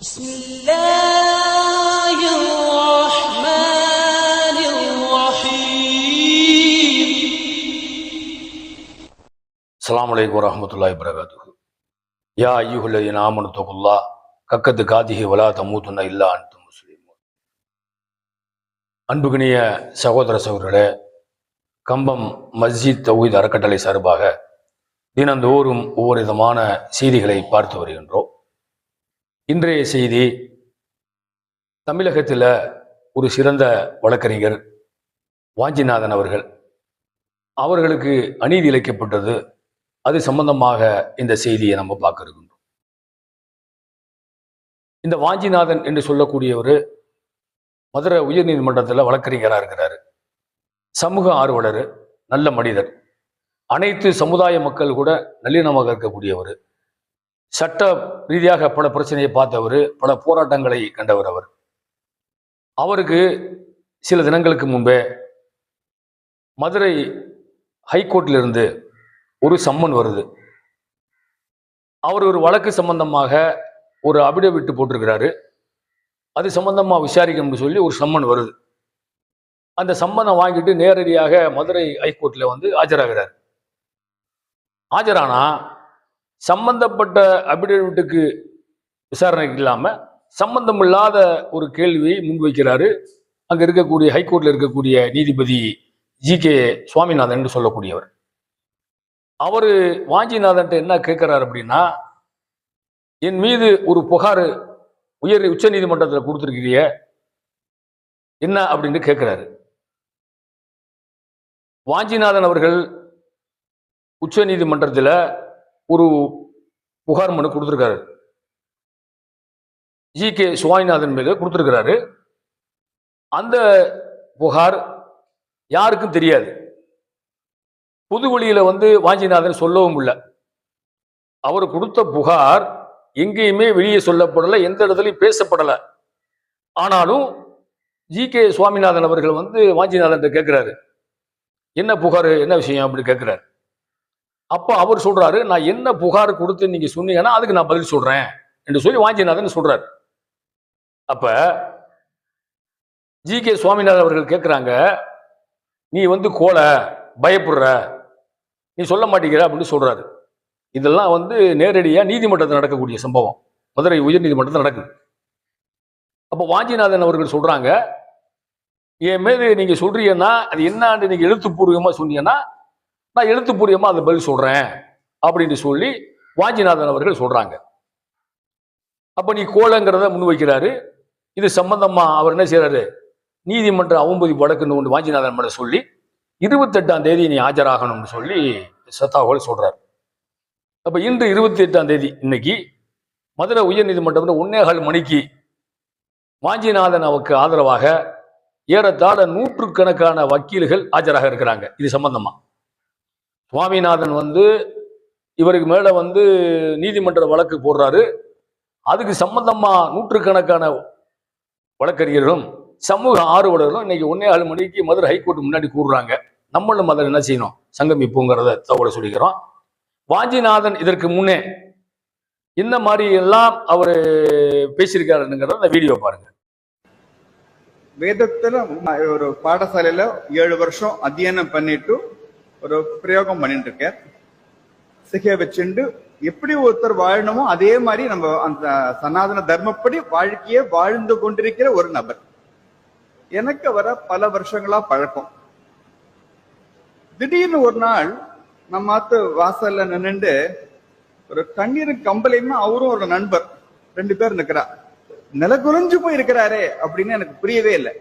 بسم الله الرحمن الرحيم அஸ்ஸலாமு அலைக்கும் வரஹ்மத்துல்லாஹி வரகாத்துஹு யா ஐயுஹல்லதீன ஆமனு தகுல்லா கக்கத்து காதிஹி வலா தமூத்துன்ன இல்லா அன்தும் முஸ்லிமூன் அன்புகினிய சகோதர சகோதரர்களே கம்பம் மஸ்ஜித் தௌஹீத் அறக்கட்டளை சார்பாக தினந்தோறும் ஒவ்வொரு விதமான செய்திகளை பார்த்து வருகின்றோம் இன்றைய செய்தி தமிழகத்தில் ஒரு சிறந்த வழக்கறிஞர் வாஞ்சிநாதன் அவர்கள். அவர்களுக்கு அநீதி இழைக்கப்பட்டது அது சம்பந்தமாக இந்த செய்தியை நம்ம பார்க்க இருக்கின்றோம். இந்த வாஞ்சிநாதன் என்று சொல்லக்கூடியவர் மதுரை உயர்நீதிமன்றத்தில் வழக்கறிஞராக இருக்கிறாரு. சமூக ஆர்வலர் நல்ல மனிதர். அனைத்து சமுதாய மக்கள் கூட நல்லிணமாக இருக்கக்கூடியவர். சட்ட ரீதியாக பல பிரச்சனையை பார்த்தவர் பல போராட்டங்களை கண்டவர் அவர். அவருக்கு சில தினங்களுக்கு முன்பே மதுரை ஹைகோர்ட்டிலிருந்து ஒரு சம்மன் வருது. அவர் ஒரு வழக்கு சம்பந்தமாக ஒரு அபிடவிட்டு போட்டிருக்கிறாரு. அது சம்பந்தமாக விசாரிக்கணும்னு சொல்லி ஒரு சம்மன் வருது. அந்த சம்மனை வாங்கிட்டு நேரடியாக மதுரை ஹைகோர்ட்டில் வந்து ஆஜராகிறார். ஆஜரானா சம்பந்தப்பட்ட அபிடேவிட்டுக்கு விசாரணைக்கு இல்லாமல் சம்பந்தம் இல்லாத ஒரு கேள்வியை முன்வைக்கிறாரு அங்க இருக்கக்கூடிய ஹைகோர்ட்ல இருக்கக்கூடிய நீதிபதி ஜி கே சுவாமிநாதன் என்று சொல்லக்கூடியவர். அவரு வாஞ்சிநாதன்ட்ட என்ன கேட்கிறார் அப்படின்னா என் மீது ஒரு புகார் உயர் உச்ச நீதிமன்றத்தில் கொடுத்துருக்கிறிய என்ன? அப்படின்னு கேட்கிறாரு. வாஞ்சிநாதன் அவர்கள் உச்ச நீதிமன்றத்தில் ஒரு புகார் மனு கொடுத்துருக்காரு. ஜி கே சுவாமிநாதன் மீது கொடுத்துருக்கிறாரு. அந்த புகார் யாருக்கும் தெரியாது. புதுவெளியில் வந்து வாஞ்சிநாதன் சொல்லவும் இல்லை. அவர் கொடுத்த புகார் எங்கேயுமே வெளியே சொல்லப்படலை எந்த இடத்துலையும் பேசப்படலை. ஆனாலும் ஜி கே சுவாமிநாதன் அவர்கள் வந்து வாஞ்சிநாதன் கேட்குறாரு என்ன புகார் என்ன விஷயம் அப்படின்னு கேட்குறாரு அப்போ அவர் சொல்றாரு நான் என்ன புகார் கொடுத்து நீங்க சொன்னீங்கன்னா அதுக்கு நான் பதில் சொல்றேன். என்று சொல்லி வாஞ்சிநாதன் சொல்றாரு. அப்ப ஜி கே சுவாமிநாதன் அவர்கள் கேட்குறாங்க நீ வந்து கோலை பயப்படுற நீ சொல்ல மாட்டேங்கிற அப்படின்னு சொல்றாரு. இதெல்லாம் வந்து நேரடியாக நீதிமன்றத்தில் நடக்கக்கூடிய சம்பவம். மதுரை உயர் நீதிமன்றத்தில் நடக்குது. அப்போ வாஞ்சிநாதன் அவர்கள் சொல்றாங்க என் மீது நீங்க சொல்றீங்கன்னா அது என்னான்னு நீங்க எழுத்துப்பூர்வமாக சொன்னீங்கன்னா நான் எழுத்துப்பூர்வமா அதை பதில் சொல்கிறேன் அப்படின்னு சொல்லி வாஞ்சிநாதன் அவர்கள் சொல்கிறாங்க அப்போ நீ கோலங்கிறத முன்வைக்கிறாரு இது சம்பந்தமாக அவர் என்ன செய்கிறாரு நீதிமன்ற அவம்பதி வழக்குன்னு ஒன்று வாஞ்சிநாதன் மட்டும் சொல்லி இருபத்தெட்டாம் தேதி நீ ஆஜராகணும்னு சொல்லி சத்தாகோல் சொல்கிறார் அப்போ இன்று இருபத்தி எட்டாம் தேதி இன்னைக்கு மதுரை உயர் நீதிமன்றம் ஒன்னேகால் மணிக்கு வாஞ்சிநாதன் அவருக்கு ஆதரவாக ஏறத்தாழ நூற்றுக்கணக்கான வக்கீல்கள் ஆஜராக இருக்கிறாங்க. இது சம்பந்தமாக சுவாமிநாதன் வந்து இவருக்கு மேல வந்து நீதிமன்ற வழக்கு போடுறாரு. அதுக்கு சம்பந்தமா நூற்றுக்கணக்கான வழக்கறிஞர்களும் சமூக ஆர்வலர்களும் இன்னைக்கு ஒன்னே ஆறு மணிக்கு மதுரை ஹைகோர்ட் முன்னாடி கூடுறாங்க நம்மளும் அதில் என்ன செய்யணும்? சங்கமிப்புங்கிறத தகவலை சொல்லிக்கிறோம். வாஞ்சிநாதன் இதற்கு முன்னே இந்த மாதிரி எல்லாம் அவர் பேசியிருக்காருங்கிறத அந்த வீடியோ பாருங்க. வேதத்துல ஒரு பாடசாலையில ஏழு வருஷம் அத்தியனம் பண்ணிட்டு ஒரு பிரயோகம் பண்ணிட்டு இருக்கார் சிகையை வச்சுண்டு எப்படி ஒருத்தர் வாழணுமோ அதே மாதிரி நம்ம அந்த சனாதன தர்மப்படி வாழ்க்கையை வாழ்ந்து கொண்டிருக்கிற ஒரு நபர். எனக்கு வர பல வருஷங்களா பழக்கம். திடீர்னு ஒரு நாள் நம்ம ஆத்து வாசல்ல நின்னுண்டு ஒரு கண்ணீர் கம்பலையுமே அவரும் ஒரு நண்பர் ரெண்டு பேர் நிக்கிறா. நிலகுலைஞ்சு போய் இருக்கிறாரே அப்படின்னு எனக்கு புரியவே இல்லை.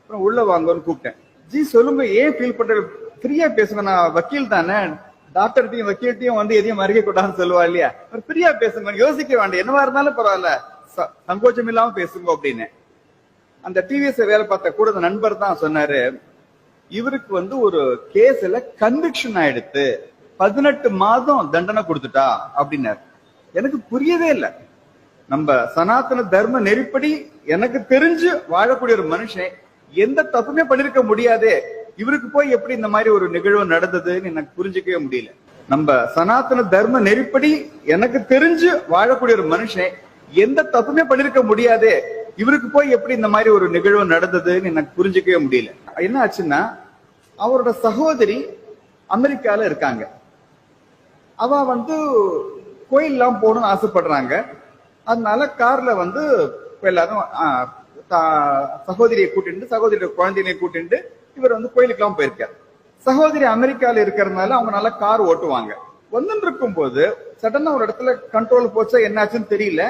அப்புறம் உள்ள வாங்கன்னு கூப்பிட்டேன். ஜி சொல்லுங்க ஏன் ஃபீல் பண்ற ஃப்ரீயா பேசுங்க. நான் வக்கீல் தானே. டாக்டர்கிட்டையும் வக்கீல்ட்டையும் வந்து எதையும் மறுக்க கூடாதுன்னு சொல்லுவா இல்லையா? ஃப்ரீயா பேசுங்க. யோசிக்க வேண்டாம். என்னவா இருந்தாலும் பரவாயில்ல. ச- சங்கோச்சம் இல்லாம பேசுங்க அப்படின்னு. அந்த டிவிஎஸ் வேலை பார்த்த கூட அந்த நண்பர் தான் சொன்னாரு. இவருக்கு வந்து ஒரு கேஸ்ல கன்விக்ஷன் ஆயிடுத்து. பதினெட்டு மாதம் தண்டனை கொடுத்துட்டா அப்படின்னாரு. எனக்கு புரியவே இல்லை. நம்ம சனாதன தர்ம நெறிப்படி எனக்கு தெரிஞ்சு வாழக்கூடிய ஒரு மனுஷன் எந்த தப்புமே பண்ணிருக்க முடியாதே. இவருக்கு போய் எப்படி இந்த மாதிரி ஒரு நிகழ்வு நடந்ததுன்னு எனக்கு புரிஞ்சுக்கவே முடியல. நம்ம சனாதன தர்ம நெறிப்படி எனக்கு தெரிஞ்சு வாழக்கூடிய ஒரு மனுஷன் எந்த தப்புமே பண்ணிருக்க முடியாதே இவருக்கு போய் எப்படி இந்த மாதிரி ஒரு நிகழ்வு நடந்ததுன்னு எனக்கு புரிஞ்சுக்கவே முடியல. என்ன ஆச்சுன்னா அவரோட சகோதரி அமெரிக்கால இருக்காங்க. அவ வந்து கோயில்லாம் போகணும்னு ஆசைப்படுறாங்க. அதனால கார்ல வந்து எல்லாரும் தா- சகோதரியை கூட்டிட்டு சகோதரியோட குழந்தைகளை கூட்டிட்டு இவர் வந்து கோயிலுக்கெல்லாம் போயிருக்கார். சகோதரி அமெரிக்கால இருக்கிறதுனால அவங்க நல்லா கார் ஓட்டுவாங்க. வந்துட்டு இருக்கும்போது சடனா ஒரு இடத்துல கண்ட்ரோல் போச்சா என்னாச்சுன்னு தெரியல.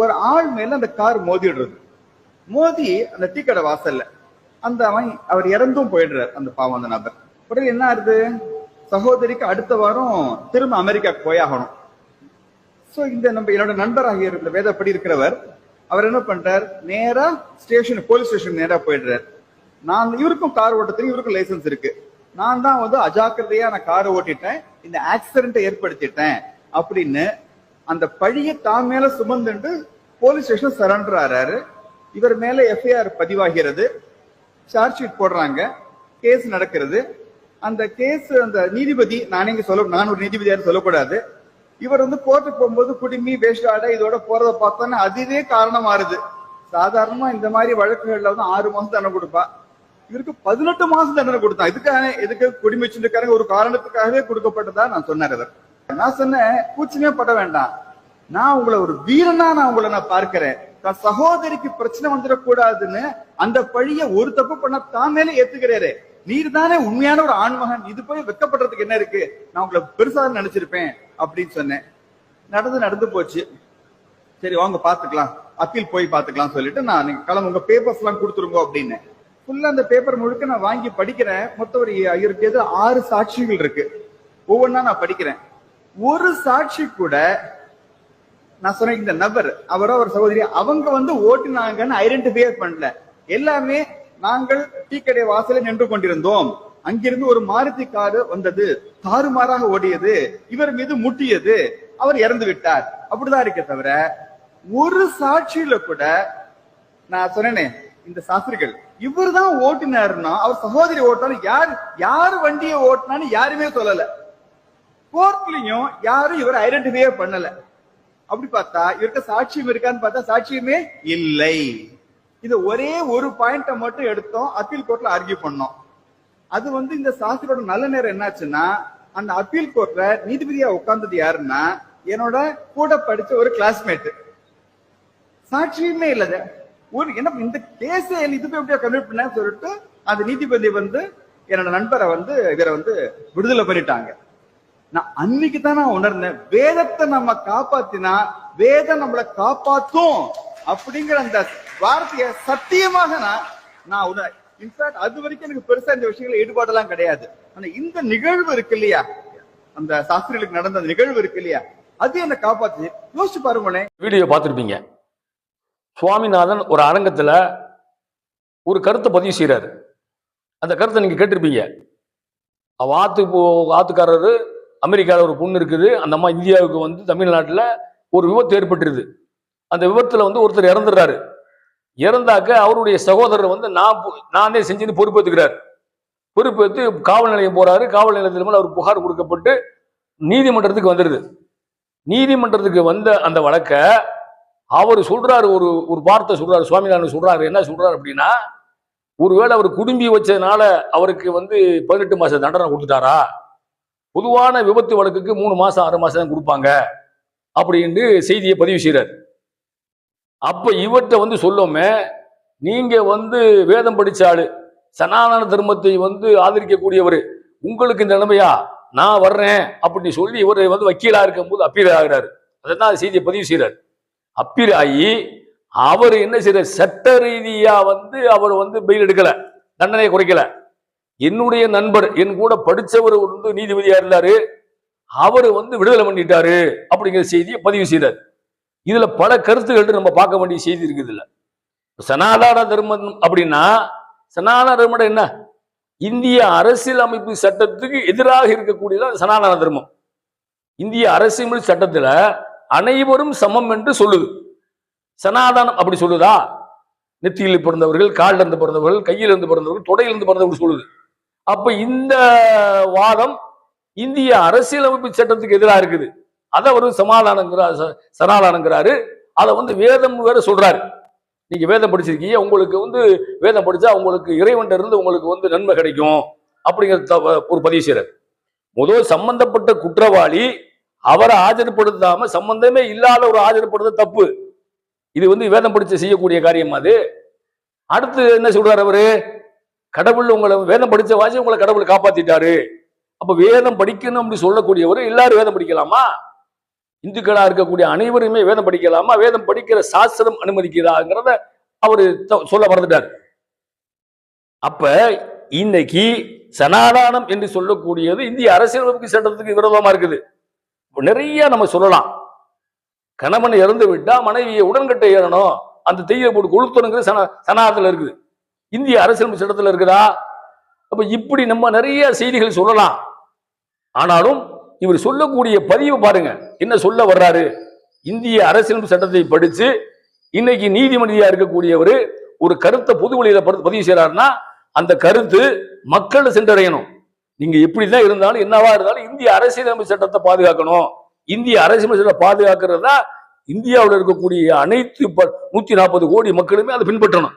ஒரு ஆள் மேல அந்த கார் மோதிடுறது. மோதி அந்த டீ கடை வாசல்ல. அந்த அவன் அவர் இறந்தும் போயிடுறார் அந்த பாவம் அந்த நபர். உடனே என்ன ஆகுது சகோதரிக்கு அடுத்த வாரம் திரும்ப அமெரிக்கா போயாகணும் சோ இந்த நம்ம என்னோட நண்பராக இருந்த வேதப்படி இருக்கிறவர் அவர் என்ன பண்றார்? நேரா ஸ்டேஷன் போலீஸ் ஸ்டேஷன் நேரா போயிடுறார். நான் இவருக்கும் கார் ஓட்ட தெரியும் இவருக்கும் லைசன்ஸ் இருக்கு. நான் தான் வந்து அஜாக்கிரதையா நான் காரை ஓட்டிட்டேன் இந்த ஆக்சிடென்ட்டை ஏற்படுத்திட்டேன் அப்படின்னு அந்த பழிய தான் மேல சுமந்துண்டு போலீஸ் ஸ்டேஷன் சரண்டர் ஆறாரு. இவர் மேல எஃப்ஐஆர் பதிவாகிறது. சார்ஜ் ஷீட் போடுறாங்க. கேஸ் நடக்கிறது. அந்த கேஸ் அந்த நீதிபதி நானே இங்க சொல்ல நான் ஒரு நீதிபதியாரு சொல்லக்கூடாது. இவர் வந்து கோர்ட்டுக்கு போகும்போது குடிமி வேஷ்டாட இதோட போறதை பார்த்தோன்னா அதுவே காரணமாறுது சாதாரணமா இந்த மாதிரி வழக்குகள்ல வந்து ஆறு மாசம் தண்டனை கொடுப்பா. இவருக்கு பதினெட்டு மாசம் தண்டனை கொடுத்தான் இதுக்காக எதுக்கு குடிமை செஞ்சுக்காரங்க ஒரு காரணத்துக்காகவே கொடுக்கப்பட்டதா நான் சொன்னார் அவர் நான் சொன்னேன் கூச்சமே பட வேண்டாம். நான் உங்களை ஒரு வீரனா நான் உங்களை நான் பார்க்கிறேன். தன் சகோதரிக்கு பிரச்சனை வந்துடக்கூடாதுன்னு அந்த பழிய ஒரு தப்பு பண்ண தான் மேலே ஏத்துக்கிறாரு. நீர் தானே உண்மையான ஒரு ஆண்மகன். இது போய் வெக்கப்படுறதுக்கு என்ன இருக்கு? நான் உங்களை பெருசா நினைச்சிருப்பேன் அப்படின்னு சொன்னேன். நடந்து நடந்து போச்சு. சரி வாங்க பாத்துக்கலாம் அப்பீல் போய் பாத்துக்கலாம் சொல்லிட்டு நான் கிளம்பு உங்க பேப்பர்ஸ் எல்லாம் கொடுத்துருங்க அப்படின்னு. ஃபுல்லா அந்த பேப்பர் முழுக்க நான் வாங்கி படிக்கிறேன். மொத்தம் ஒரு இருக்கிறது ஆறு சாட்சிகள் இருக்கு. ஒவ்வொன்னா நான் படிக்கிறேன். ஒரு சாட்சி கூட நான் சொன்னேன் இந்த நபர் அவரோ அவர் சகோதரி அவங்க வந்து ஓட்டுனாங்கன்னு ஐடென்டிஃபை பண்ணல. எல்லாமே நாங்கள் டீ கடை வாசலில் நின்று கொண்டிருந்தோம். அங்கிருந்து ஒரு மாருதி காரு வந்தது. தாறுமாறாக ஓடியது. இவர் மீது முட்டியது. அவர் இறந்து விட்டார். அப்படிதான் இருக்கே தவிர ஒரு சாட்சியில கூட நான் சொன்னேனே இந்த சாஸ்திரிகள். இவர் தான் ஓட்டினாருன்னா அவர் சகோதரி ஓட்டினாலும் யார் யார் வண்டியை ஓட்டினான்னு யாருமே சொல்லல. கோர்ட்லயும் யாரும் இவர் ஐடென்டிஃபையே பண்ணல. அப்படி பார்த்தா இவருக்கு சாட்சியம் இருக்கான்னு பார்த்தா சாட்சியமே இல்லை. இது ஒரே ஒரு பாயிண்ட மட்டும் எடுத்தோம் அப்பீல் கோர்ட்ல ஆர்கியூ பண்ணோம். அது வந்து இந்த சாஸ்திரோட நல்ல நேரம் என்னாச்சுன்னா அந்த அப்பீல் கோர்ட்ல நீதிபதியா உட்கார்ந்தது யாருன்னா என்னோட கூட படிச்ச ஒரு கிளாஸ்மேட் சாட்சியுமே இல்லை ஒரு என்ன இந்த கேஸ் இது போய் எப்படியா கன்வெர்ட் பண்ண சொல்லிட்டு அந்த நீதிபதி வந்து என்னோட நண்பரை வந்து இவரை வந்து விடுதலை பண்ணிட்டாங்க. நான் அன்னைக்கு தான் நான் உணர்ந்தேன் வேதத்தை நம்ம காப்பாத்தினா வேதம் நம்மளை காப்பாத்தும் அப்படிங்கிற அந்த வார்த்தையை சத்தியமாக நான் நான் உணர் இன்ஃபேக்ட் அது வரைக்கும் எனக்கு பெருசா இந்த விஷயங்கள ஈடுபாடெல்லாம் கிடையாது. ஆனா இந்த நிகழ்வு இருக்கு இல்லையா? அந்த சாஸ்திரிகளுக்கு நடந்த அந்த நிகழ்வு இருக்கு இல்லையா? அது என்ன காப்பாத்து யோசிச்சு பாருங்களேன். வீடியோ பார்த்துருப்பீங்க. சுவாமிநாதன் ஒரு அரங்கத்தில் ஒரு கருத்தை பதிவு செய்கிறாரு அந்த கருத்தை நீங்கள் கேட்டிருப்பீங்க. அவ ஆத்து போ- அமெரிக்காவில் ஒரு பொண்ணு இருக்குது. அந்த அம்மா இந்தியாவுக்கு வந்து தமிழ்நாட்டில் ஒரு விபத்து ஏற்பட்டுருது. அந்த விபத்தில் வந்து ஒருத்தர் இறந்துடுறாரு. இறந்தாக்க அவருடைய சகோதரர் வந்து நான் நானே செஞ்சுன்னு பொறுப்பேற்றுக்கிறார் பொறுப்பேற்று காவல் நிலையம் போறாரு. காவல் நிலையத்தில் மேலே அவர் புகார் கொடுக்கப்பட்டு நீதிமன்றத்துக்கு வந்துடுது நீதிமன்றத்துக்கு வந்த அந்த வழக்கை அவர் சொல்றாரு ஒரு ஒரு வார்த்தை சொல்றாரு சுவாமிநாதன் சொல்றாரு என்ன சொல்றாரு அப்படின்னா ஒருவேளை அவர் குடும்பி வச்சதுனால அவருக்கு வந்து பதினெட்டு மாசம் தண்டனை கொடுத்துட்டாரா? பொதுவான விபத்து வழக்குக்கு மூணு மாசம் ஆறு மாசம் தான் கொடுப்பாங்க அப்படின்னு செய்தியை பதிவு செய்கிறார் அப்ப இவர்கிட்ட வந்து சொல்லோமே நீங்க வந்து வேதம் படிச்ச ஆளு சனாதன தர்மத்தை வந்து ஆதரிக்கக்கூடியவர் உங்களுக்கு இந்த நிலைமையா? நான் வர்றேன் அப்படின்னு சொல்லி இவர் வந்து வக்கீலா இருக்கும்போது அப்பீல் ஆகிறாரு. அதான் செய்தியை பதிவு செய்கிறார் அப்பீல் ஆகி அவர் என்ன செய்யறார் சட்ட ரீதியாக வந்து அவர் வந்து பெயில் எடுக்கல. தண்டனையை குறைக்கல. என்னுடைய நண்பர் என் கூட படித்தவர் வந்து நீதிபதியாக இருந்தார். அவர் வந்து விடுதலை பண்ணிட்டாரு அப்படிங்கிற செய்தியை பதிவு செய்தார் இதில் பல கருத்துக்கள் நம்ம பார்க்க வேண்டிய செய்தி இருக்குது இல்லை. சனாதன தர்மம் அப்படின்னா சனாதன தர்மம் என்ன? இந்திய அரசியல் அமைப்பு சட்டத்துக்கு எதிராக இருக்கக்கூடியதான் சனாதன தர்மம். இந்திய அரசியல் சட்டத்தில் அனைவரும் சமம் என்று சொல்லுது. சனாதனம் அப்படி சொல்லுதா? நெத்தியில் பிறந்தவர்கள் காலிலிருந்து பிறந்தவர்கள் கையில் இருந்து பிறந்தவர்கள் தொடையிலிருந்து பிறந்தவர்கள் சொல்லுது. அப்ப இந்த வாதம் இந்திய அரசியலமைப்பு சட்டத்துக்கு எதிராக இருக்குது. அதை அவர் சமாதானங்கிறார் ச- சனாதானங்கிறாரு. அதை வந்து வேதம் வேற சொல்றாரு. நீங்க வேதம் படிச்சிருக்கீங்க உங்களுக்கு வந்து வேதம் படிச்சா உங்களுக்கு இறைவன் இருந்து உங்களுக்கு வந்து நன்மை கிடைக்கும் அப்படிங்கிற த- ஒரு பதிவு செய்யறாரு முதல் சம்பந்தப்பட்ட குற்றவாளி அவரை ஆஜர்படுத்தாம சம்பந்தமே இல்லாத ஒரு ஆஜர்படுத்த தப்பு. இது வந்து வேதம் படிச்சு செய்யக்கூடிய காரியம் அது. அடுத்து என்ன சொல்றாரு அவரு? கடவுள் உங்களை வேதம் படிச்ச வாசி உங்களை கடவுள் காப்பாத்திட்டாரு. அப்ப வேதம் படிக்கணும் அப்படி சொல்லக்கூடியவர் எல்லாரும் வேதம் படிக்கலாமா? இந்துக்களா இருக்கக்கூடிய அனைவருமே வேதம் படிக்கலாமா? வேதம் படிக்கிற சாஸ்திரம் அனுமதிக்கிறாங்கிறத அவரு சொல்ல மறந்துட்டார். அப்ப இன்னைக்கு சனாதானம் என்று சொல்லக்கூடியது இந்திய அரசியலமைப்பு சட்டத்துக்கு விரோதமா இருக்குது. நிறைய நம்ம சொல்லலாம். கணவன் இறந்து விட்டா மனைவியை உடன்கட்டை ஏறணும். அந்த தெய்ய போட்டு கொளுத்தணுங்கிற சன சனாதத்தில் இருக்குது. இந்திய அரசியலமைப்பு சட்டத்தில் இருக்குதா? அப்ப இப்படி நம்ம நிறைய செய்திகள் சொல்லலாம். ஆனாலும் இவர் சொல்லக்கூடிய பதிவு பாருங்க. என்ன சொல்ல வர்றாரு? இந்திய அரசியலமைப்பு சட்டத்தை படிச்சு இன்னைக்கு நீதிமன்றியா இருக்கக்கூடியவர் ஒரு கருத்தை பொது வழியில பதிவு செய்யறாருன்னா அந்த கருத்து மக்கள் சென்றடையணும். நீங்க எப்படிதான் இருந்தாலும் என்னவா இருந்தாலும் இந்திய அரசியலமைப்பு சட்டத்தை பாதுகாக்கணும். இந்திய அரசியலமைப்பு சட்டத்தை பாதுகாக்கிறது தான் இந்தியாவில் இருக்கக்கூடிய அனைத்து ப- நூத்தி நாற்பது கோடி மக்களுமே அதை பின்பற்றணும்.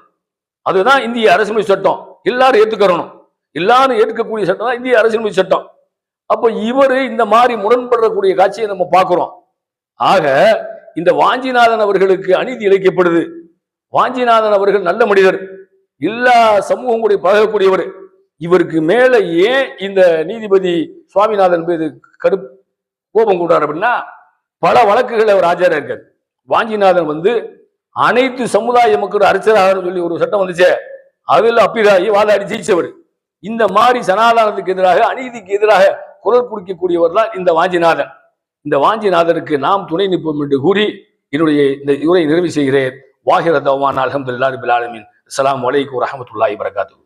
அதுதான் இந்திய அரசியலமைப்பு சட்டம். எல்லாரும் ஏற்றுக்கறணும் எல்லாரும் ஏற்கக்கூடிய சட்டம் தான் இந்திய அரசியலமைப்பு சட்டம். அப்போ இவர் இந்த மாதிரி முரண்படக்கூடிய காட்சியை நம்ம பார்க்குறோம். ஆக இந்த வாஞ்சிநாதன் அவர்களுக்கு அநீதி இழைக்கப்படுது. வாஞ்சிநாதன் அவர்கள் நல்ல மனிதர். எல்லா சமூகம் கூட பழகக்கூடியவர். இவருக்கு மேல ஏன் இந்த நீதிபதி சுவாமிநாதன் மீது கடு கோபம் கூடாரு அப்படின்னா பல வழக்குகள் அவர் ஆஜராக இருக்கார். வாஞ்சிநாதன் வந்து அனைத்து சமுதாய மக்களும் அரசராக சொல்லி ஒரு சட்டம் வந்துச்சே அதில் அப்பீலாகி வாதாடி ஜெயிச்சவர். இந்த மாதிரி சனாதானத்துக்கு எதிராக அநீதிக்கு எதிராக குரல் கொடுக்கக்கூடியவர் தான் இந்த வாஞ்சிநாதன். இந்த வாஞ்சிநாதனுக்கு நாம் துணை நிற்போம் என்று கூறி என்னுடைய இந்த உரை நிறைவு செய்கிறேன். வாகிர தவான் அலமதுல்லா ரபில் ஆலமின். அஸ்ஸலாமு அலைக்கும் வரஹ்மத்துல்லாஹி வரகாத்து